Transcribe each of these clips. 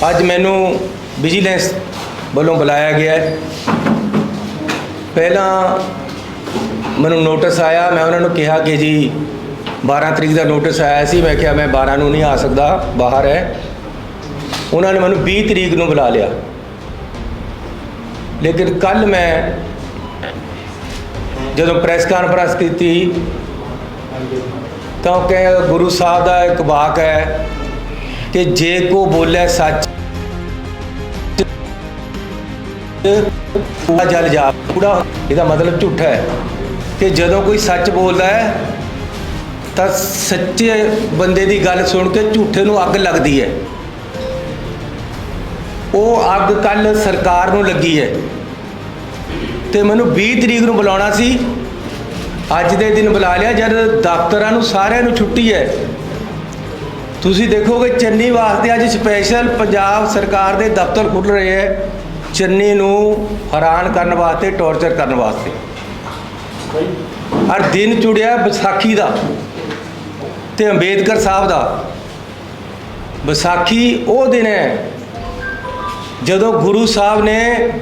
ਅੱਜ ਮੈਨੂੰ ਵਿਜੀਲੈਂਸ ਵੱਲੋਂ ਬੁਲਾਇਆ ਗਿਆ ਹੈ। ਪਹਿਲਾਂ ਮੈਨੂੰ ਨੋਟਿਸ ਆਇਆ, ਮੈਂ ਉਹਨਾਂ ਨੂੰ ਕਿਹਾ ਕਿ ਜੀ 12 ਤਰੀਕ ਦਾ ਨੋਟਿਸ ਆਇਆ ਸੀ, ਮੈਂ ਕਿਹਾ ਮੈਂ 12 ਨੂੰ ਨਹੀਂ ਆ ਸਕਦਾ, ਬਾਹਰ ਹੈ। ਉਹਨਾਂ ਨੇ ਮੈਨੂੰ 20 ਤਰੀਕ ਨੂੰ ਬੁਲਾ ਲਿਆ। ਲੇਕਿਨ ਕੱਲ ਮੈਂ ਜਦੋਂ ਪ੍ਰੈਸ ਕਾਨਫਰੰਸ ਕੀਤੀ, ਤਾਂ ਉਹ ਗੁਰੂ ਸਾਹਿਬ ਦਾ ਇੱਕ ਵਾਕ ਹੈ ਕਿ ਜੇ ਕੋ ਬੋਲੇ ਸੱਚ ਕੂੜਾ ਜਲ ਜਾ ਕੂੜਾ ਇਹਦਾ ਮਤਲਬ ਝੂਠਾ ਹੈ। ਕਿ ਜਦੋਂ ਕੋਈ ਸੱਚ ਬੋਲਦਾ ਹੈ, ਤਾਂ ਸੱਚੇ ਬੰਦੇ ਦੀ ਗੱਲ ਸੁਣ ਕੇ ਝੂਠੇ ਨੂੰ ਅੱਗ ਲੱਗਦੀ ਹੈ। ਉਹ ਅੱਗ ਕੱਲ ਸਰਕਾਰ ਨੂੰ ਲੱਗੀ ਹੈ। ਤੇ ਮੈਨੂੰ 20 ਤਰੀਕ ਨੂੰ ਬੁਲਾਉਣਾ ਸੀ। ਅੱਜ ਦੇ ਦਿਨ ਬੁਲਾ ਲਿਆ, ਜਦ ਦਫ਼ਤਰਾਂ ਨੂੰ ਸਾਰਿਆਂ ਨੂੰ ਛੁੱਟੀ ਹੈ। ਤੁਸੀਂ ਦੇਖੋਗੇ ਚੰਨੀ ਵਾਸਤੇ ਅੱਜ ਸਪੈਸ਼ਲ ਪੰਜਾਬ ਸਰਕਾਰ ਦੇ ਦਫ਼ਤਰ ਖੁੱਲ ਰਹੇ ਹੈ। ਚੰਨੀ ਨੂੰ ਹੈਰਾਨ ਕਰਨ ਵਾਸਤੇ ਟੌਰਚਰ ਕਰਨ ਵਾਸਤੇ। ਔਰ ਦਿਨ ਚੁੜਿਆ ਵਿਸਾਖੀ ਦਾ ਤੇ ਅੰਬੇਦਕਰ ਸਾਹਿਬ ਦਾ। ਵਿਸਾਖੀ ਉਹ ਦਿਨ ਹੈ ਜਦੋਂ ਗੁਰੂ ਸਾਹਿਬ ਨੇ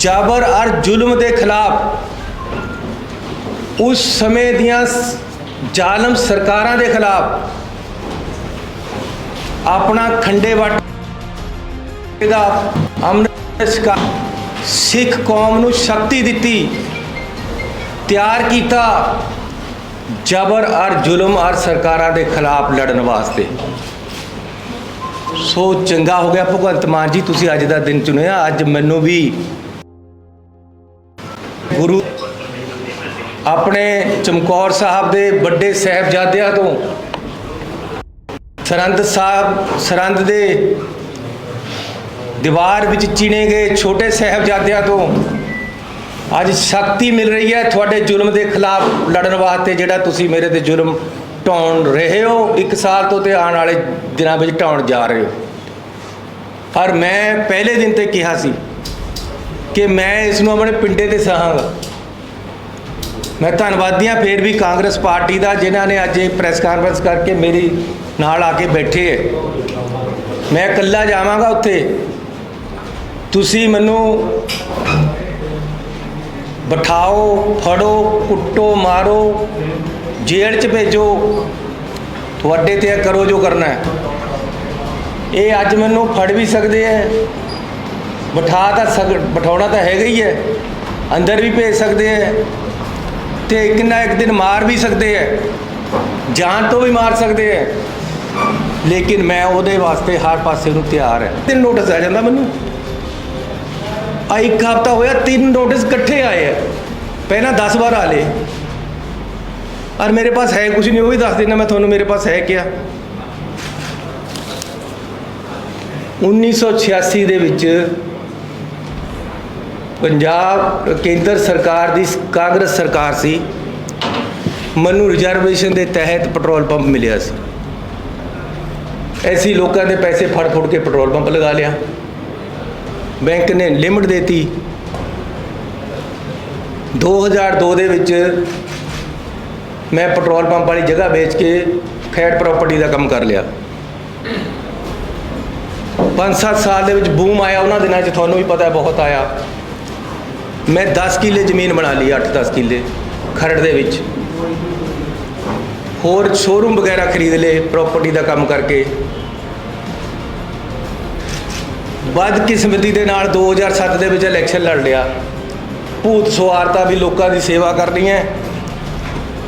ਜਬਰ ਔਰ ਜ਼ੁਲਮ ਦੇ ਖਿਲਾਫ ਉਸ ਸਮੇਂ ਦੀਆਂ ਜ਼ਾਲਮ ਸਰਕਾਰਾਂ ਦੇ ਖਿਲਾਫ ਆਪਣਾ ਖੰਡੇ ਵੱਟ ਦਾ ਅੰਮ੍ਰਿਤ ਛਕਾ ਸਿੱਖ ਕੌਮ ਨੂੰ ਸ਼ਕਤੀ ਦਿੱਤੀ, ਤਿਆਰ ਕੀਤਾ ਜਬਰ ਔਰ ਜ਼ੁਲਮ ਔਰ ਸਰਕਾਰਾਂ ਦੇ ਖਿਲਾਫ ਲੜਨ ਵਾਸਤੇ। ਸੋ ਚੰਗਾ ਹੋ ਗਿਆ ਭਗਵੰਤ ਮਾਨ ਜੀ, ਤੁਸੀਂ ਅੱਜ ਦਾ ਦਿਨ ਚੁਣਿਆ, ਅੱਜ ਮੈਨੂੰ ਵੀ ਗੁਰੂ ਆਪਣੇ ਚਮਕੌਰ ਸਾਹਿਬ ਦੇ ਵੱਡੇ ਸਾਹਿਬਜ਼ਾਦਿਆਂ ਤੋਂ ਸਰੰਦ ਸਾਹਿਬ ਸਰੰਦ ਦੇ ਦੀਵਾਰ ਵਿੱਚ ਚਿਣੇ ਗਏ ਛੋਟੇ ਸਾਹਿਬਜ਼ਾਦਿਆਂ ਤੋਂ ਅੱਜ ਸ਼ਕਤੀ ਮਿਲ ਰਹੀ ਹੈ ਤੁਹਾਡੇ ਜ਼ੁਲਮ ਦੇ ਖਿਲਾਫ ਲੜਨ ਵਾਸਤੇ ਜਿਹੜਾ ਤੁਸੀਂ ਮੇਰੇ ਤੇ ਜ਼ੁਲਮ ਢਾਉਣ ਰਹੇ ਹੋ, ਇੱਕ ਸਾਲ ਤੋਂ ਤੇ ਆਉਣ ਵਾਲੇ ਦਿਨਾਂ ਵਿੱਚ ਢਾਉਣ ਜਾ ਰਹੇ ਹੋ। ਪਰ ਮੈਂ ਪਹਿਲੇ ਦਿਨ ਤੇ ਕਿਹਾ ਸੀ ਕਿ ਮੈਂ ਇਸ ਨੂੰ ਆਪਣੇ ਪਿੰਡੇ ਤੇ ਸਹਾਂਗਾ। ਮੈਂ ਧੰਨਵਾਦੀ ਧੰਨਵਾਦੀਆਂ ਫੇਰ ਵੀ ਕਾਂਗਰਸ ਪਾਰਟੀ ਦਾ, ਜਿਨ੍ਹਾਂ ਨੇ ਅੱਜ ਇਹ ਪ੍ਰੈਸ ਕਾਨਫਰੰਸ ਕਰਕੇ ਮੇਰੀ ਨਾਲ ਆ ਕੇ ਬੈਠੇ ਹੈ। ਮੈਂ ਇਕੱਲਾ ਜਾਵਾਂਗਾ ਉੱਥੇ। ਤੁਸੀਂ ਮੈਨੂੰ ਬਿਠਾਓ, ਫੜੋ, ਕੁੱਟੋ, ਮਾਰੋ, ਜੇਲ੍ਹ 'ਚ ਭੇਜੋ। ਤੁਹਾਡੇ ਤੇ ਕਰੋ ਜੋ ਕਰਨਾ ਹੈ। ਇਹ ਅੱਜ ਮੈਨੂੰ ਫੜ ਵੀ ਸਕਦੇ ਐ ਬਿਠਾ ਤਾਂ ਸਕ, ਬਿਠਾਉਣਾ ਤਾਂ ਹੈਗਾ ਹੀ ਹੈ। ਅੰਦਰ ਵੀ ਭੇਜ ਸਕਦੇ ਐ ਤੇ ਇੱਕ ਨਾ ਇੱਕ ਦਿਨ ਮਾਰ ਵੀ ਸਕਦੇ ਐ ਜਾਨ ਤੋਂ ਵੀ ਮਾਰ ਸਕਦੇ ਐ ਲੇਕਿਨ ਮੈਂ ਉਹਦੇ ਵਾਸਤੇ ਹਰ ਪਾਸੇ ਨੂੰ ਤਿਆਰ ਹੈ। ਤਿੰਨ ਨੋਟਿਸ ਆ ਜਾਂਦਾ ਮੈਨੂੰ। ਆ ਇੱਕ ਹਫਤਾ ਹੋਇਆ ਤਿੰਨ ਨੋਟਿਸ ਇਕੱਠੇ ਆਏ ਆ ਪਹਿਲਾਂ 10 ਵਾਰ ਆ ਲਏ। ਔਰ ਮੇਰੇ ਪਾਸ ਹੈ ਕੁਝ ਨਹੀਂ ਉਹ ਵੀ ਦੱਸ ਦੇਣਾ ਮੈਂ ਤੁਹਾਨੂੰ ਮੇਰੇ ਪਾਸ ਹੈ ਕਿਆ। 1986 ਦੇ ਵਿੱਚ ਪੰਜਾਬ ਕੇਂਦਰ ਸਰਕਾਰ ਦੀ ਕਾਂਗਰਸ ਸਰਕਾਰ ਸੀ, ਮੈਨੂੰ ਰਿਜ਼ਰਵੇਸ਼ਨ ਦੇ ਤਹਿਤ ਪੈਟਰੋਲ ਪੰਪ ਮਿਲਿਆ ਸੀ। ਐਸੀ ਲੋਕਾਂ ਦੇ ਪੈਸੇ ਫੜ ਫੜ ਕੇ ਪੈਟਰੋਲ ਪੰਪ ਲਗਾ ਲਿਆ। ਬੈਂਕ ਨੇ ਲਿਮਟ ਦੇਤੀ। 2002 ਦੇ ਵਿੱਚ ਮੈਂ ਪੈਟਰੋਲ ਪੰਪ ਵਾਲੀ ਜਗ੍ਹਾ ਵੇਚ ਕੇ ਖੈੜ ਪ੍ਰਾਪਰਟੀ ਦਾ ਕੰਮ ਕਰ ਲਿਆ। 5-7 ਸਾਲ ਦੇ ਵਿੱਚ ਬੂਮ ਆਇਆ, ਉਹਨਾਂ ਦਿਨਾਂ 'ਚ ਤੁਹਾਨੂੰ ਵੀ ਪਤਾ ਬਹੁਤ ਆਇਆ। ਮੈਂ 10 ਕਿੱਲੇ ਜ਼ਮੀਨ ਬਣਾ ਲਈ 8-10 ਕਿੱਲੇ ਖਰੜ ਦੇ ਵਿੱਚ। ਹੋਰ ਸ਼ੋਰੂਮ ਵਗੈਰਾ ਖਰੀਦ ਲਏ ਪ੍ਰਾਪਰਟੀ ਦਾ ਕੰਮ ਕਰਕੇ। ਬਦਕਿਸਮਤੀ ਦੇ ਨਾਲ 2007 ਦੇ ਵਿੱਚ ਇਲੈਕਸ਼ਨ ਲੜ ਲਿਆ। ਭੂਤ ਸਵਾਰਤਾ ਵੀ ਲੋਕਾਂ ਦੀ ਸੇਵਾ ਕਰਨੀ ਹੈ।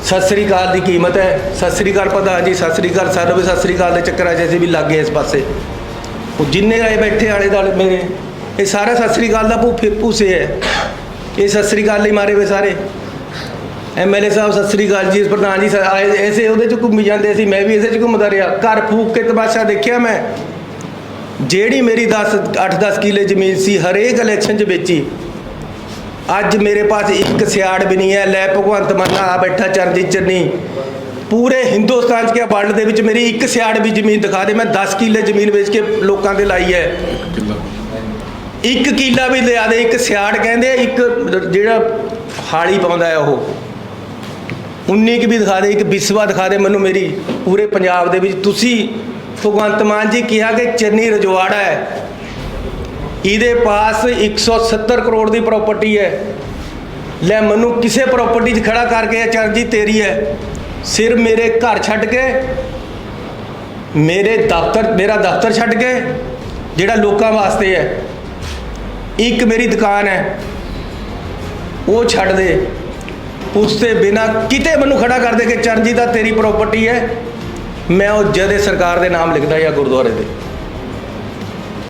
ਸਤਿ ਸ੍ਰੀ ਅਕਾਲ ਦੀ ਕੀਮਤ ਹੈ। ਸਤਿ ਸ੍ਰੀ ਅਕਾਲ ਪਤਾ ਜੀ, ਸਤਿ ਸ੍ਰੀ ਅਕਾਲ ਸਾਨੂੰ ਵੀ ਸਤਿ ਸ੍ਰੀ ਅਕਾਲ ਦੇ ਚੱਕਰਾਂ 'ਚ ਅਸੀਂ ਵੀ ਲੱਗ ਗਏ ਇਸ ਪਾਸੇ। ਉਹ ਜਿੰਨੇ ਆਏ ਬੈਠੇ ਆਲੇ ਦੁਆਲੇ ਮੇਰੇ, ਇਹ ਸਾਰਾ ਸਤਿ ਸ੍ਰੀ ਅਕਾਲ ਦਾ ਭੂਫੇ ਭੂਸੇ ਹੈ। ਇਹ ਸਤਿ ਸ੍ਰੀ ਅਕਾਲ ਲਈ ਮਾਰੇ ਵੇ ਸਾਰੇ। ਐਮਐਲਏ ਸਾਹਿਬ, ਸਤਿ ਸ੍ਰੀ ਅਕਾਲ ਜੀ, ਪ੍ਰਧਾਨ ਜੀ ਐਸੇ ਉਹਦੇ ਚ ਘੁੰਮੀ ਜਾਂਦੇ ਸੀ, ਮੈਂ ਵੀ ਇਸੇ ਚ ਘੁੰਮਦਾ ਰਿਹਾ। ਘਰ ਫੂਕ ਕੇ ਤਮਾਸ਼ਾ ਦੇਖਿਆ ਮੈਂ। ਜਿਹੜੀ ਮੇਰੀ 10 8-10 ਕਿੱਲੇ ਜ਼ਮੀਨ ਸੀ, ਹਰੇਕ ਇਲੈਕਸ਼ਨ 'ਚ ਵੇਚੀ। ਅੱਜ ਮੇਰੇ ਪਾਸ ਇੱਕ ਸਿਆੜ ਵੀ ਨਹੀਂ ਹੈ। ਲੈ ਭਗਵੰਤ ਮਾਨ ਆ ਬੈਠਾ, ਚਰਨਜੀਤ ਚੰਨੀ। ਪੂਰੇ ਹਿੰਦੁਸਤਾਨ 'ਚ ਕਿਆ ਵਰਲਡ ਦੇ ਵਿੱਚ ਮੇਰੀ ਇੱਕ ਸਿਆੜ ਵੀ ਜ਼ਮੀਨ ਦਿਖਾ ਦੇ। ਮੈਂ 10 ਕਿੱਲੇ ਜ਼ਮੀਨ ਵੇਚ ਕੇ ਲੋਕਾਂ ਦੇ ਲਾਈ ਹੈ। ਇੱਕ ਕਿੱਲਾ ਵੀ ਲਿਆ ਦੇ, ਇੱਕ ਸਿਆੜ ਕਹਿੰਦੇ ਇੱਕ ਜਿਹੜਾ ਹਾਲੀ ਪਾਉਂਦਾ ਹੈ ਉਹ। 19 ਕਿ ਵੀ ਦਿਖਾ ਦੇ, ਇੱਕ ਵਿਸਵਾ ਦਿਖਾ ਦੇ ਮੈਨੂੰ ਮੇਰੀ, ਪੂਰੇ ਪੰਜਾਬ ਦੇ ਵਿੱਚ। ਤੁਸੀਂ ਭਗਵੰਤ ਮਾਨ ਜੀ ਕਿਹਾ ਕਿ ਚੰਨੀ ਰਜਵਾੜਾ ਹੈ। ਇਹਦੇ ਪਾਸ 170 ਕਰੋੜ ਦੀ ਪ੍ਰਾਪਰਟੀ ਹੈ। ਲੈ ਮੈਨੂੰ ਕਿਸੇ ਪ੍ਰਾਪਰਟੀ 'ਚ ਖੜਾ ਕਰਕੇ ਇਹ ਚਰਜੀ ਤੇਰੀ ਹੈ। ਸਿਰ ਮੇਰੇ ਘਰ ਛੱਡ ਕੇ, ਮੇਰੇ ਦਫ਼ਤਰ, ਮੇਰਾ ਦਫ਼ਤਰ ਛੱਡ ਕੇ, ਜਿਹੜਾ ਲੋਕਾਂ ਵਾਸਤੇ ਹੈ। ਇੱਕ ਮੇਰੀ ਦੁਕਾਨ ਹੈ। ਉਹ ਛੱਡ ਦੇ। ਉਸ ਤੇ ਬਿਨਾ ਕਿਤੇ ਮੈਨੂੰ ਖੜਾ ਕਰ ਦੇ ਕਿ ਚਰਨਜੀਤ ਦਾ ਤੇਰੀ ਪ੍ਰਾਪਰਟੀ ਹੈ। ਮੈਂ ਉਹ ਜਦੇ ਸਰਕਾਰ ਦੇ ਨਾਮ ਲਿਖਦਾ ਜਾਂ ਗੁਰਦੁਆਰੇ ਦੇ।